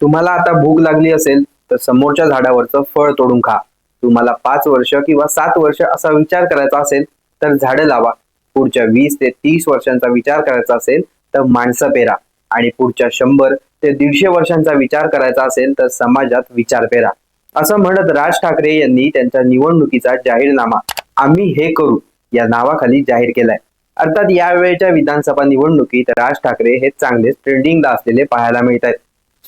तुम्हाला आता भूक लागली असेल तर समोरच्या झाडावरचं फळ तोडून खा. तुम्हाला पाच वर्ष किंवा सात वर्ष असा विचार करायचा असेल तर झाडं लावा. पुढच्या वीस ते तीस वर्षांचा विचार करायचा असेल तर माणसं पेरा. आणि पुढच्या शंभर ते दीडशे वर्षांचा विचार करायचा असेल तर समाजात विचार पेरा. असं म्हणत राज ठाकरे यांनी त्यांच्या निवडणुकीचा जाहीरनामा आम्ही हे करू या नावाखाली जाहीर केलाय. अर्थात यावेळेच्या विधानसभा निवडणुकीत राज ठाकरे हे चांगलेच ट्रेंडिंगला असलेले पाहायला मिळत आहेत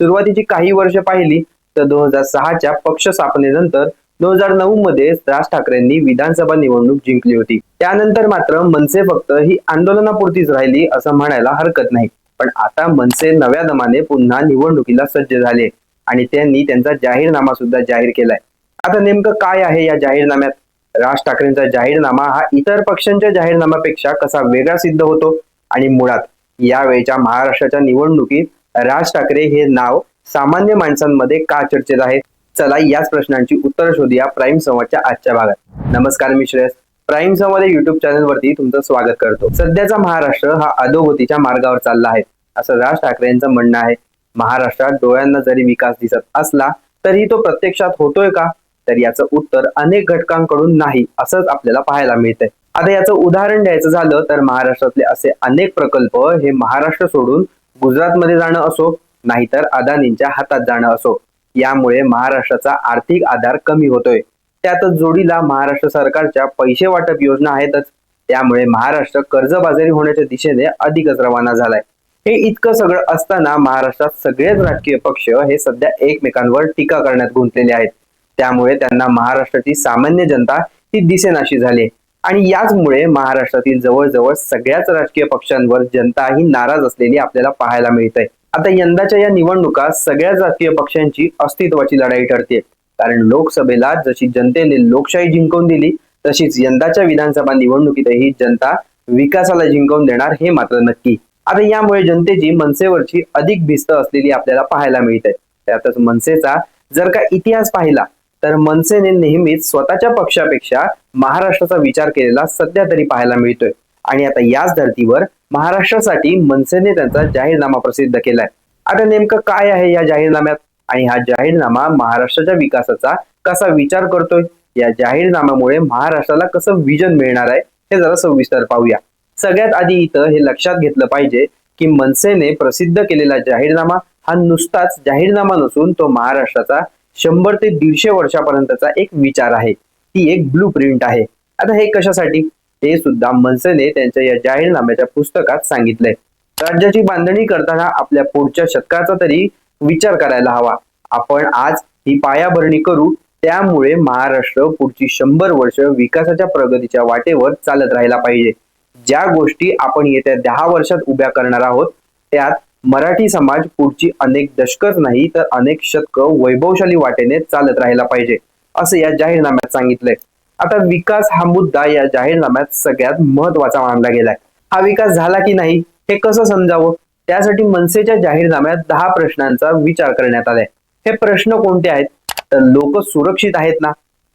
सुरुवातीची काही वर्ष पाहिली तर दोन हजार सहाच्या पक्ष स्थापनेनंतर दोन हजार नऊ मध्ये राज ठाकरेंनी विधानसभा निवडणूक जिंकली होती. त्यानंतर मात्र मनसे फक्त ही आंदोलनापुरतीच राहिली असं म्हणायला हरकत नाही. पण आता मनसे नव्या दमाने पुन्हा निवडणुकीला सज्ज झाले आणि त्यांनी त्यांचा जाहीरनामा सुद्धा जाहीर केलाय. आता नेमकं काय आहे या जाहीरनाम्यात? राज ठाकरेंचा जाहीरनामा हा इतर पक्षांच्या जाहीरनाम्यापेक्षा कसा वेगळा सिद्ध होतो? आणि मुळात यावेळच्या महाराष्ट्राच्या निवडणुकीत राज ठाकरे हे नाव सामान्य माणसांमध्ये का चर्चेत आहे? चला याच प्रश्नांची उत्तर शोधूया प्राईम संवादच्या आजच्या भागात. नमस्कार मी Shreyas. Prime Samvad YouTube channel वरती तुमचं स्वागत करतो. सध्याचा महाराष्ट्र हा अधोगतीच्या मार्गावर चालला आहे असं राज ठाकरे यांचं म्हणणं आहे. महाराष्ट्रात डोळ्यांना जरी विकास दिसत असला तरी तो प्रत्यक्षात होतोय का? तर याचं उत्तर अनेक घटकांकडून नाही असंच आपल्याला पाहायला मिळतंय. आता याचं उदाहरण द्यायचं झालं तर महाराष्ट्रातले असे अनेक प्रकल्प हे महाराष्ट्र सोडून गुजरातमध्ये जाणं असो नाहीतर अदानींच्या हातात जाणं असो यामुळे महाराष्ट्राचा आर्थिक आधार कमी होतोय. त्यातच जोडीला महाराष्ट्र सरकारच्या पैसे वाटप योजना आहेतच. त्यामुळे महाराष्ट्र कर्जबाजारी होण्याच्या दिशेने अधिकच रवाना झालाय. हे इतकं सगळं असताना महाराष्ट्रात सगळेच राजकीय पक्ष हे सध्या एकमेकांवर टीका करण्यात गुंतलेले आहेत. त्यामुळे त्यांना महाराष्ट्राची सामान्य जनता ही दिसेनाशी झाली आणि याचमुळे महाराष्ट्रातील जवळजवळ सगळ्याच राजकीय पक्षांवर जनता ही नाराज असलेली आपल्याला पाहायला मिळते आता यंदाच्या या निवडणुका सगळ्याच राजकीय पक्षांची अस्तित्वाची लढाई ठरते कारण लोकसभेला जशी जनतेने लोकशाही जिंकवून दिली तशीच यंदाच्या विधानसभा निवडणुकीतही जनता विकासाला जिंकवून देणार हे मात्र नक्की. आता यामुळे जनतेची मनसेवरची अधिक भिस्त असलेली आपल्याला पाहायला मिळते त्यातच मनसेचा जर का इतिहास पाहिला तर मनसेने नेहमीच स्वतःच्या पक्षापेक्षा महाराष्ट्राचा विचार केलेला सध्या तरी पाहायला मिळतोय. आणि आता याच धर्तीवर महाराष्ट्रासाठी मनसेने त्यांचा जाहीरनामा प्रसिद्ध केलाय. आता नेमकं काय आहे या जाहीरनाम्यात? आणि हा जाहीरनामा महाराष्ट्राच्या विकासाचा कसा विचार करतोय? या जाहीरनाम्यामुळे महाराष्ट्राला कसं विजन मिळणार आहे? हे जरा सविस्तर पाहूया. सगळ्यात आधी इथं हे लक्षात घेतलं पाहिजे की मनसेने प्रसिद्ध केलेला जाहीरनामा हा नुसताच जाहीरनामा नसून तो महाराष्ट्राचा शंभर ते दीडशे वर्षापर्यंतचा एक विचार आहे. ती एक ब्लू प्रिंट आहे. आता हे कशासाठी? ते सुद्धा मनसेने त्यांच्या या जाहीरनाम्याच्या पुस्तकात सांगितलंय. राज्याची बांधणी करताना आपल्या पुढच्या शतकाचा तरी विचार करायला हवा. आपण आज ही पायाभरणी करू त्यामुळे महाराष्ट्र पुढची शंभर वर्ष विकासाच्या प्रगतीच्या वाटेवर चालत राहायला पाहिजे. ज्या गोष्टी आपण येत्या दहा वर्षात उभ्या करणार आहोत त्यात मराठी समाज पुढची अनेक दशकच नाही तर अनेक शतक वैभवशाली वाटेने चालत राहायला पाहिजे असं या जाहीरनाम्यात सांगितलंय. आता विकास हा मुद्दा या जाहीरनाम्यात सगळ्यात महत्त्वाचा मानला गेलाय. हा विकास झाला की नाही हे कसं समजावं? त्यासाठी मनसेच्या जाहीरनाम्यात दहा प्रश्नांचा विचार करण्यात आलाय. हे प्रश्न कोणते आहेत? तर लोक सुरक्षित आहेत ना?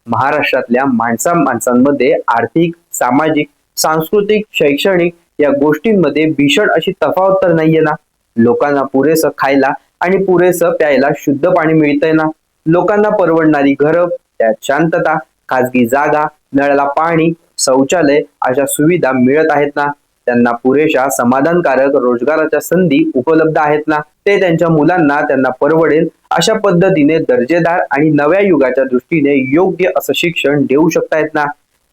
महाराष्ट्रातल्या माणसा माणसांमध्ये आर्थिक सामाजिक सांस्कृतिक शैक्षणिक या गोष्टींमध्ये भीषण अशी तफावत तर नाहीये ना? लोकांना पुरेसं खायला आणि पुरेसं प्यायला शुद्ध पाणी मिळतंय ना? लोकांना परवडणारी घरं त्यात शांतता खाजगी जागा नळाला पाणी शौचालय अशा सुविधा मिळत आहेत ना? त्यांना पुरेशा समाधानकारक रोजगाराच्या संधी उपलब्ध आहेत ना? ते त्यांच्या मुलांना त्यांना परवडेल अशा पद्धतीने दर्जेदार आणि नव्या युगाच्या दृष्टीने योग्य असं शिक्षण देऊ शकतायत ना?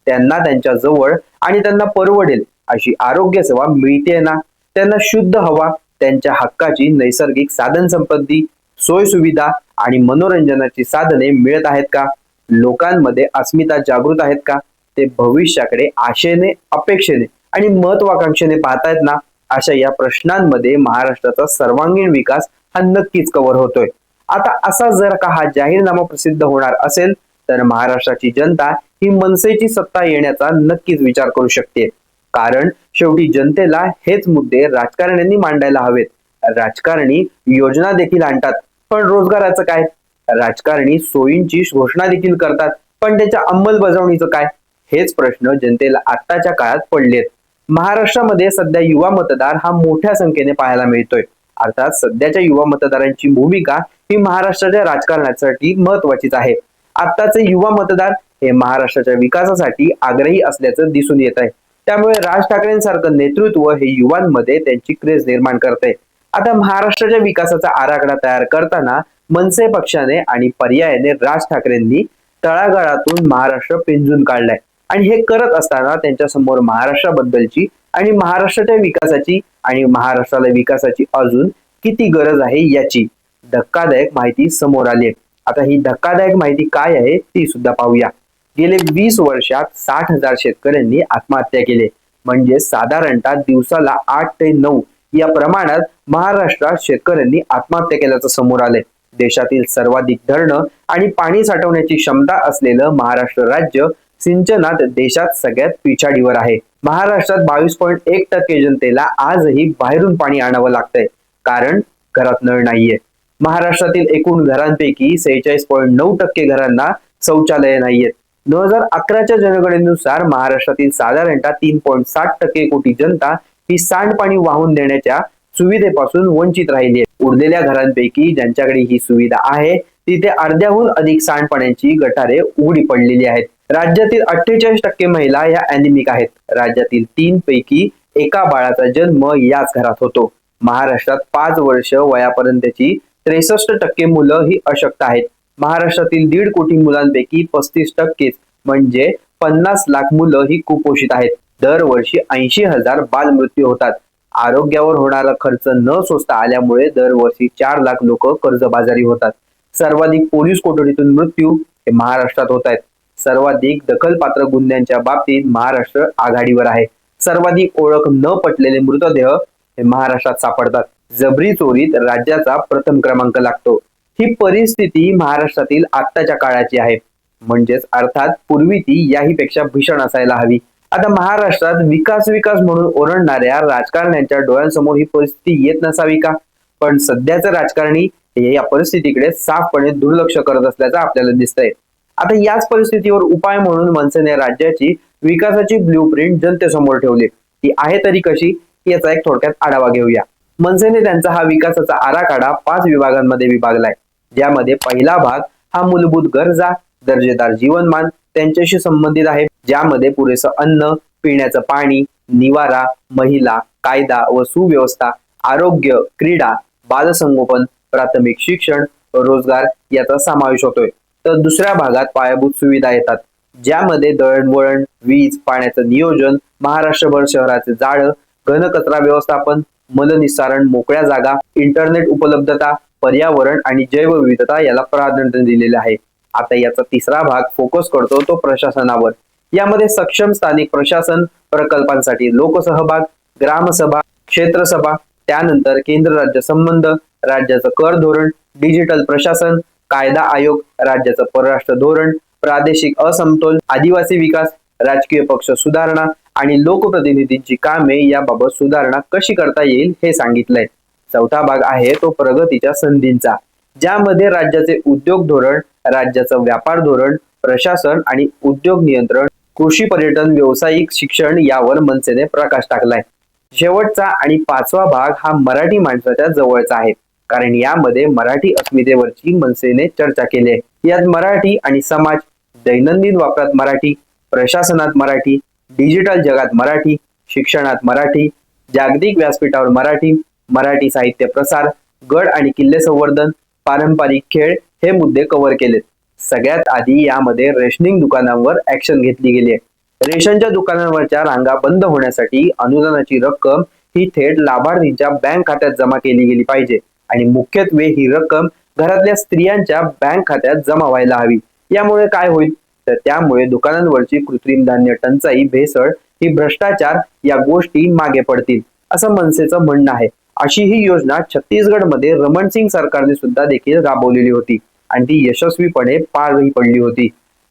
त्यांना त्यांच्या जवळ आणि त्यांना परवडेल अशी आरोग्य सेवा मिळते ना? त्यांना शुद्ध हवा त्यांच्या हक्काची नैसर्गिक साधन संपत्ती सोय सुविधा आणि मनोरंजनाची साधने मिळत आहेत का? लोकांमध्ये अस्मिता जागृत आहेत का? ते भविष्याकडे आशेने अपेक्षेने आणि महत्वाकांक्षेने पाहतायत ना? अशा या प्रश्नांमध्ये महाराष्ट्राचा सर्वांगीण विकास हा नक्कीच कव्हर होतोय. आता असा जर का हा जाहीरनामा प्रसिद्ध होणार असेल तर महाराष्ट्राची जनता ही मनसेची सत्ता येण्याचा नक्कीच विचार करू शकते. कारण शेवटी जनतेला हेच मुद्दे राजकारण्यांनी मांडायला हवेत. राजकारणी योजना देखील आणतात पण रोजगाराचं काय? राजकारणी सोयींची घोषणा देखील करतात पण त्याच्या अंमलबजावणीचं काय? हेच प्रश्न जनतेला आत्ताच्या काळात पडलेत. महाराष्ट्रामध्ये सध्या युवा मतदार हा मोठ्या संख्येने पाहायला मिळतोय. अर्थात सध्याच्या युवा मतदारांची भूमिका ही महाराष्ट्राच्या राजकारणासाठी महत्वाचीच आहे. आत्ताचे युवा मतदार हे महाराष्ट्राच्या विकासासाठी आग्रही असल्याचं दिसून येत आहे त्यामुळे राज ठाकरेंसारखं नेतृत्व हे युवांमध्ये त्यांची क्रेज निर्माण करते. आता महाराष्ट्राच्या विकासाचा आराखडा तयार करताना मनसे पक्षाने आणि पर्यायाने राज ठाकरेंनी तळागाळातून महाराष्ट्र पिंजून काढलाय. आणि हे करत असताना त्यांच्यासमोर महाराष्ट्राबद्दलची आणि महाराष्ट्राच्या विकासाची आणि महाराष्ट्राला विकासाची अजून किती गरज आहे याची धक्कादायक माहिती समोर आली आहे आता ही धक्कादायक माहिती काय आहे ती सुद्धा पाहूया. गेले वीस वर्षात साठ हजार शेतकऱ्यांनी आत्महत्या केली. म्हणजे साधारणतः दिवसाला आठ ते नऊ या प्रमाणात महाराष्ट्रात शेतकऱ्यांनी आत्महत्या केल्याचं समोर आलंय. देशातील सर्वाधिक धरणं आणि पाणी साठवण्याची क्षमता असलेलं महाराष्ट्र राज्य सिंचनात देशात सगळ्यात पिछाडीवर आहे. महाराष्ट्रात बावीस पॉईंट एक टक्के जनतेला आजही बाहेरून पाणी आणावं लागतंय. कारण घरात नळ नाहीये. महाराष्ट्रातील एकूण घरांपैकी सेहेचाळीस पॉईंट नऊ टक्के घरांना शौचालय नाहीयेत. दोन हजार अकराच्या जनगणनेनुसार महाराष्ट्रातील साधारणतः तीन पॉईंट साठ टक्के कोटी जनता ही सांडपाणी वाहून देण्याच्या सुविधेपासून वंचित राहिली आहे. उरलेल्या घरांपैकी ज्यांच्याकडे ही सुविधा आहे तिथे अर्ध्याहून अधिक सांडपाण्याची गटारे उघडी पडलेली आहेत. राज्यातील अठ्ठेचाळीस टक्के महिला या अॅनिमिक आहेत. राज्यातील तीन पैकी एका बाळाचा जन्म याच घरात होतो. महाराष्ट्रात पाच वर्ष वयापर्यंतची त्रेसष्ट टक्के मुलं ही अशक्त आहेत. महाराष्ट्रातील दीड कोटी मुलांपैकी पस्तीस टक्केच म्हणजे पन्नास लाख मुलं ही कुपोषित आहेत. दरवर्षी ऐंशी हजार बालमृत्यू होतात. आरोग्यावर होणारा खर्च न सोसता आल्यामुळे दरवर्षी चार लाख लोक कर्जबाजारी होतात. सर्वाधिक पोलीस कोठडीतून मृत्यू हे महाराष्ट्रात होत आहेत. सर्वाधिक दखलपात्र गुन्ह्यांच्या बाबतीत महाराष्ट्र आघाडीवर आहे. सर्वाधिक ओळख न पटलेले मृतदेह हे महाराष्ट्रात सापडतात. जबरी चोरीत राज्याचा प्रथम क्रमांक लागतो. ही परिस्थिती महाराष्ट्रातील आत्ताच्या काळाची आहे. म्हणजेच अर्थात पूर्वी ती याहीपेक्षा भीषण असायला हवी. आता महाराष्ट्रात विकास विकास म्हणून ओरडणाऱ्या राजकारण्यांच्या डोळ्यांसमोर ही परिस्थिती येत नसावी का? पण सध्याचे राजकारणी हे या परिस्थितीकडे साफपणे दुर्लक्ष करत असल्याचं आपल्याला दिसतंय. आता याच परिस्थितीवर उपाय म्हणून मनसेने राज्याची विकासाची ब्ल्यू प्रिंट जनतेसमोर ठेवली. ती आहे तरी कशी? याचा एक थोडक्यात आढावा घेऊया. मनसेने त्यांचा हा विकासाचा आराखडा पाच विभागांमध्ये विभागलाय. ज्यामध्ये पहिला भाग हा मूलभूत गरजा दर्जेदार जीवनमान त्यांच्याशी संबंधित आहे. ज्यामध्ये पुरेसं अन्न पिण्याचं पाणी निवारा महिला कायदा व सुव्यवस्था आरोग्य क्रीडा बालसंगोपन प्राथमिक शिक्षण रोजगार याचा समावेश होतोय. तर दुसऱ्या भागात पायाभूत सुविधा येतात ज्यामध्ये दळणवळण वीज पाण्याचं नियोजन महाराष्ट्रभर शहराचे जाळं घनकचरा व्यवस्थापन मलनिस्सारण मोकळ्या जागा इंटरनेट उपलब्धता पर्यावरण आणि जैवविविधता याला प्राधान्य दिलेले आहे. आता याचा तिसरा भाग फोकस करतो तो प्रशासनावर. यामध्ये सक्षम स्थानिक प्रशासन प्रकल्पांसाठी लोकसहभाग ग्रामसभा क्षेत्रसभा त्यानंतर केंद्र राज्य संबंध राज्याचं कर धोरण डिजिटल प्रशासन कायदा आयोग राज्याचं परराष्ट्र धोरण प्रादेशिक असमतोल आदिवासी विकास राजकीय पक्ष सुधारणा आणि लोकप्रतिनिधींची कामे याबाबत सुधारणा कशी करता येईल हे सांगितलंय. चौथा भाग आहे तो प्रगतीच्या संधींचा ज्यामध्ये राज्याचे उद्योग धोरण राज्याचं व्यापार धोरण प्रशासन आणि उद्योग नियंत्रण कृषी पर्यटन व्यावसायिक शिक्षण यावर मनसेने प्रकाश टाकलाय. शेवटचा आणि पाचवा भाग हा मराठी माणसाच्या जवळचा आहे कारण यामध्ये मराठी अस्मितेवरची मनसेने चर्चा केली आहे. यात मराठी आणि समाज दैनंदिन वापरात मराठी प्रशासनात मराठी डिजिटल जगात मराठी शिक्षणात मराठी जागतिक व्यासपीठावर मराठी मराठी साहित्य प्रसार गड आणि किल्ले संवर्धन पारंपरिक खेळ हे मुद्दे कव्हर केलेत. सगळ्यात आधी यामध्ये रेशनिंग दुकानांवर ऍक्शन घेतली गेली आहे. रेशनच्या दुकानांवरच्या रांगा बंद होण्यासाठी अनुदानाची रक्कम ही थेट लाभार्थींच्या बँक खात्यात जमा केली गेली पाहिजे. आणि मुख्यत्वे ही रक्कम घरातल्या स्त्रियांच्या बँक खात्यात जमा व्हायला हवी. यामुळे काय होईल? तर त्यामुळे दुकानांवरची कृत्रिम धान्य टंचाई भेसळ ही भ्रष्टाचार या गोष्टी मागे पडतील असं मनसेचं म्हणणं आहे. अशी ही योजना छत्तीसगडमध्ये रमण सिंग सरकारने सुद्धा देखील राबवलेली होती. आणि ती यशस्वीपणे पारही पडली होती.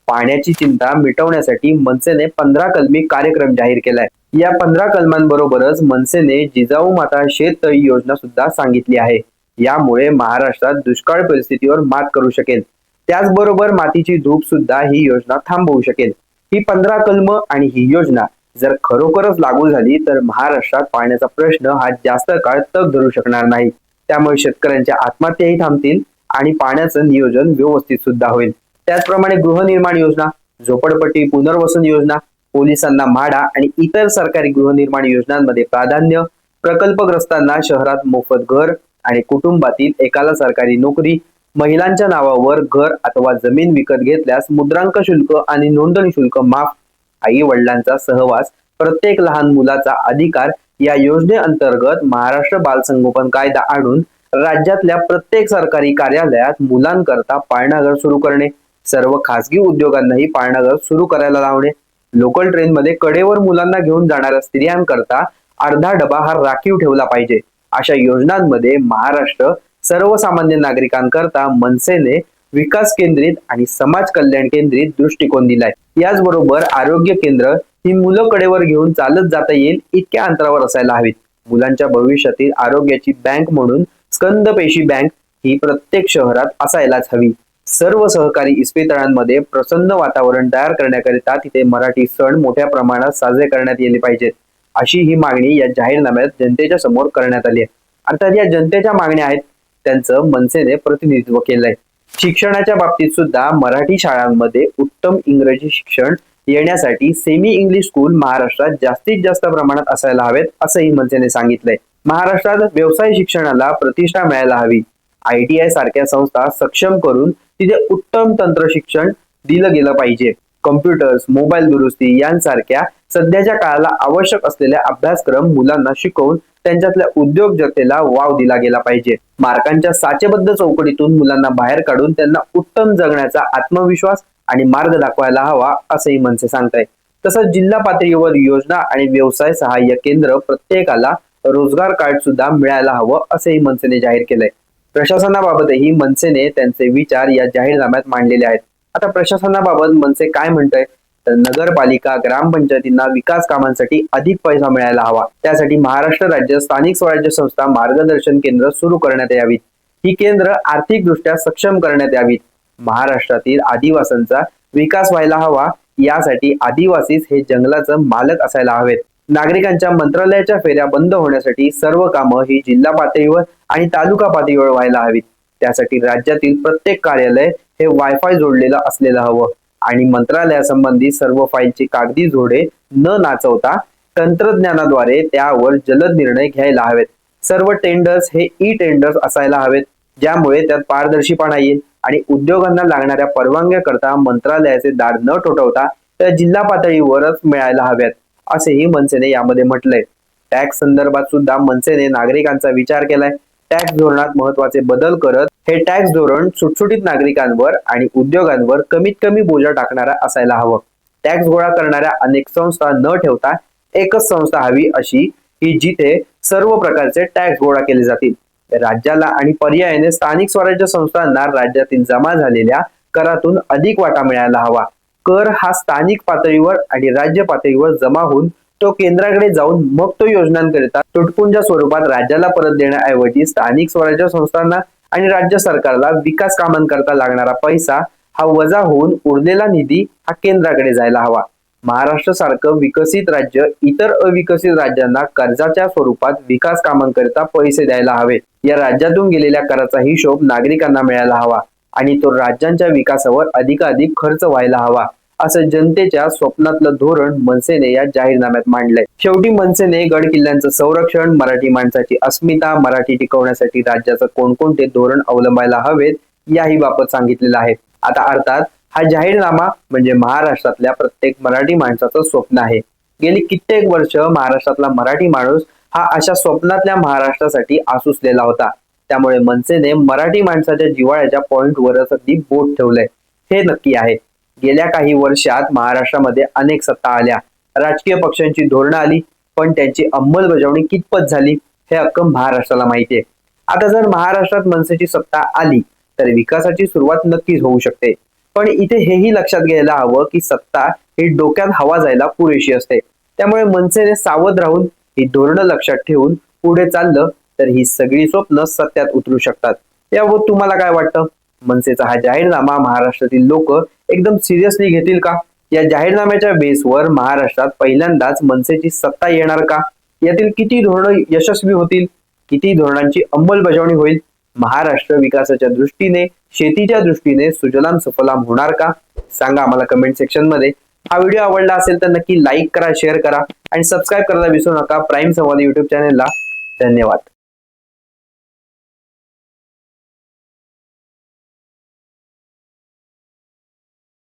पाण्याची चिंता मिटवण्यासाठी मनसेने पंधरा कलमी कार्यक्रम जाहीर केलाय. या पंधरा कलमांबरोबरच मनसेने जिजाऊ माता शेततळी योजना सुद्धा सांगितली आहे. यामुळे महाराष्ट्रात दुष्काळ परिस्थितीवर मात करू शकेल. त्याचबरोबर मातीची धूप सुद्धा ही योजना थांबवू शकेल. ही पंधरा कलम आणि ही योजना जर खरोखरच लागू झाली तर महाराष्ट्रात पाण्याचा प्रश्न हा जास्त काळ तग धरू शकणार नाही. त्यामुळे शेतकऱ्यांच्या आत्महत्याही थांबतील आणि पाण्याचं नियोजन व्यवस्थित सुद्धा होईल. त्याचप्रमाणे गृहनिर्माण योजना झोपडपट्टी पुनर्वसन योजना पोलिसांना म्हाडा आणि इतर सरकारी गृहनिर्माण योजनांमध्ये प्राधान्य प्रकल्पग्रस्तांना शहरात मोफत घर आणि कुटुंबातील एकाला सरकारी नोकरी महिलांच्या नावावर घर अथवा जमीन विकत घेतल्यास मुद्रांक शुल्क आणि नोंदणी शुल्क माफ आई वडिलांचा सहवास प्रत्येक लहान मुलाचा अधिकार या योजनेअंतर्गत महाराष्ट्र बालसंगोपन कायदा आणून राज्यातल्या प्रत्येक सरकारी कार्यालयात मुलांकरता पाळणाघर सुरू करणे सर्व खासगी उद्योगांनाही पाळणाघर सुरू करायला लावणे. लोकल ट्रेनमध्ये कडेवर मुलांना घेऊन जाणाऱ्या स्त्रियांकरता अर्धा डबा हा राखीव ठेवला पाहिजे. अशा योजनांमध्ये महाराष्ट्र सर्वसामान्य नागरिकांकरता मनसेने विकास केंद्रित आणि समाज कल्याण केंद्रित दृष्टिकोन दिलाय. याचबरोबर आरोग्य केंद्र ही मुलं कडेवर घेऊन चालत जाता येईल इतक्या अंतरावर असायला हवीत. मुलांच्या भविष्यातील आरोग्याची बँक म्हणून स्कंद पेशी बँक ही प्रत्येक शहरात असायलाच हवी. सर्व सहकारी इस्पितळांमध्ये प्रसन्न वातावरण तयार करण्याकरिता तिथे मराठी सण मोठ्या प्रमाणात साजरे करण्यात येले पाहिजेत. अशी ही मागणी या जाहीरनाम्यात जनतेच्या समोर करण्यात आली आहे. अर्थात या जनतेच्या मागण्या आहेत त्यांचं मनसेने प्रतिनिधित्व केलंय. शिक्षणाच्या बाबतीत सुद्धा मराठी शाळांमध्ये उत्तम इंग्रजी शिक्षण येण्यासाठी सेमी इंग्लिश स्कूल महाराष्ट्रात जास्तीत जास्त प्रमाणात असायला हवेत असंही मनसेने सांगितलंय. महाराष्ट्रात व्यवसाय शिक्षणाला प्रतिष्ठा मिळायला हवी. आय टी आय सारख्या संस्था सक्षम करून तिथे उत्तम तंत्र शिक्षण दिलं गेलं पाहिजे. कम्प्युटर्स मोबाईल दुरुस्ती यांसारख्या सध्याच्या काळाला आवश्यक असलेल्या अभ्यासक्रम मुलांना शिकवून त्यांच्यातल्या उद्योजकतेला वाव दिला गेला पाहिजे. मार्कांच्या साचेबद्ध चौकटीतून मुलांना बाहेर काढून त्यांना उत्तम जगण्याचा आत्मविश्वास आणि मार्ग दाखवायला हवा असंही मनसे सांगताय तसंच जिल्हा पातळीवर योजना आणि व्यवसाय सहाय्य केंद्र प्रत्येकाला रोजगार कार्ड सुद्धा मिळायला हवं असंही मनसेने जाहीर केलंय. प्रशासनाबाबतही मनसेने त्यांचे विचार या जाहीरनाम्यात मांडलेले आहेत. आता प्रशासनाबाबत मनसे काय म्हणतंय? तर नगरपालिका ग्रामपंचायतींना विकास कामांसाठी अधिक पैसा मिळायला हवा. त्यासाठी महाराष्ट्र राज्य स्थानिक स्वराज्य संस्था मार्गदर्शन केंद्र सुरू करण्यात यावीत. ही केंद्र आर्थिकदृष्ट्या सक्षम करण्यात यावीत. महाराष्ट्रातील आदिवासांचा विकास व्हायला हवा. यासाठी आदिवासीच हे जंगलाचं मालक असायला हवेत. नागरिकांच्या मंत्रालयाच्या फेऱ्या बंद होण्यासाठी सर्व कामं ही जिल्हा पातळीवर आणि तालुका पातळीवर व्हायला हवीत. त्यासाठी राज्यातील प्रत्येक कार्यालय हे वायफाय जोडलेलं असलेलं हवं. आणि मंत्रालयासंबंधी सर्व फाईलची कागदी जोडे न नाचवता तंत्रज्ञानाद्वारे त्यावर जलद निर्णय घ्यायला हवेत. सर्व टेंडर्स हे ई टेंडर्स असायला हवेत ज्यामुळे त्यात पारदर्शीपणा येईल आणि उद्योगांना लागणाऱ्या परवानग्याकरता मंत्रालयाचे दार न ठोठवता त्या जिल्हा पातळीवरच मिळायला हव्यात असेही मनसेने यामध्ये म्हटलंय. टॅक्स संदर्भात सुद्धा मनसेने नागरिकांचा विचार केलाय. टॅक्स धोरणात महत्त्वाचे बदल करत हे टॅक्स धोरण सुटसुटीत नागरिकांवर आणि उद्योगांवर कमीत कमी बोजा टाकणारा असायला हवं. टॅक्स गोळा करणाऱ्या अनेक संस्था न ठेवता एकच संस्था हवी अशी की जिथे सर्व प्रकारचे टॅक्स गोळा केले जातील. राज्याला आणि पर्यायाने स्थानिक स्वराज्य संस्थांना राज्यातील जमा झालेल्या करातून अधिक वाटा मिळायला हवा. कर हा स्थानिक पातळीवर आणि राज्य पातळीवर जमा होऊन तो केंद्राकडे जाऊन मग तो योजनांकरिता तुटपुंजा स्वरूपात राज्याला परत देण्याऐवजी स्थानिक स्वराज्य संस्थांना आणि राज्य सरकारला विकास कामांकरता लागणारा पैसा हा वजा होऊन उरलेला निधी हा केंद्राकडे जायला हवा. महाराष्ट्र सारखं विकसित राज्य इतर अविकसित राज्यांना कर्जाच्या स्वरूपात विकास कामांकरिता पैसे द्यायला हवे. या राज्यातून गेलेल्या कराचा हिशोब नागरिकांना मिळायला हवा आणि तो राज्यांच्या विकासावर अधिकाधिक खर्च व्हायला हवा. असं जनतेच्या स्वप्नातलं धोरण मनसेने या जाहीरनाम्यात मांडलंय. शेवटी मनसेने गड किल्ल्यांचं संरक्षण मराठी माणसाची अस्मिता मराठी टिकवण्यासाठी राज्याचं कोणकोणते धोरण अवलंबायला हवेत याही बाबत सांगितलेलं आहे. आता अर्थात हा जाहीरनामा म्हणजे महाराष्ट्रातल्या प्रत्येक मराठी माणसाचं स्वप्न आहे. गेली कित्येक वर्ष महाराष्ट्रातला मराठी माणूस हा अशा स्वप्नातल्या महाराष्ट्रासाठी आसुसलेला होता. त्यामुळे मनसेने मराठी माणसाच्या जिव्हाळ्याच्या पॉइंटवरच अगदी बोट ठेवलंय. हे नक्की आहे. गेल्या काही वर्षात महाराष्ट्रामध्ये अनेक सत्ता आल्या. राजकीय पक्षांची धोरणं आली पण त्यांची अंमलबजावणी कितपत झाली हे अक्कम महाराष्ट्राला माहितीये आता जर महाराष्ट्रात मनसेची सत्ता आली तर विकासाची सुरुवात नक्कीच होऊ शकते. पण इथे हेही लक्षात घ्यायला हवं की सत्ता ही डोक्यात हवा जायला पुरेशी असते. त्यामुळे मनसेने सावध राहून ही धोरणं लक्षात ठेवून पुढे चाललं तर ही सगळी स्वप्न सत्यात उतरू शकतात. यावर तुम्हाला काय वाटतं? मनसेचा हा जाहीरनामा महाराष्ट्रातील लोक एकदम सिरियसली घेतील का? या जाहीरनाम्याच्या बेसवर महाराष्ट्रात पहिल्यांदाच मनसेची सत्ता येणार का? यातील किती धोरणं यशस्वी होतील? किती धोरणांची अंमलबजावणी होईल? महाराष्ट्र विकासाच्या दृष्टीने शेतीच्या दृष्टीने सुजलाम सुफलाम होणार का? सांगा आम्हाला कमेंट सेक्शनमध्ये. हा व्हिडिओ आवडला असेल तर नक्की लाईक करा शेअर करा आणि सबस्क्राईब करायला विसरू नका. प्राईम संवाद युट्यूब चॅनेलला धन्यवाद.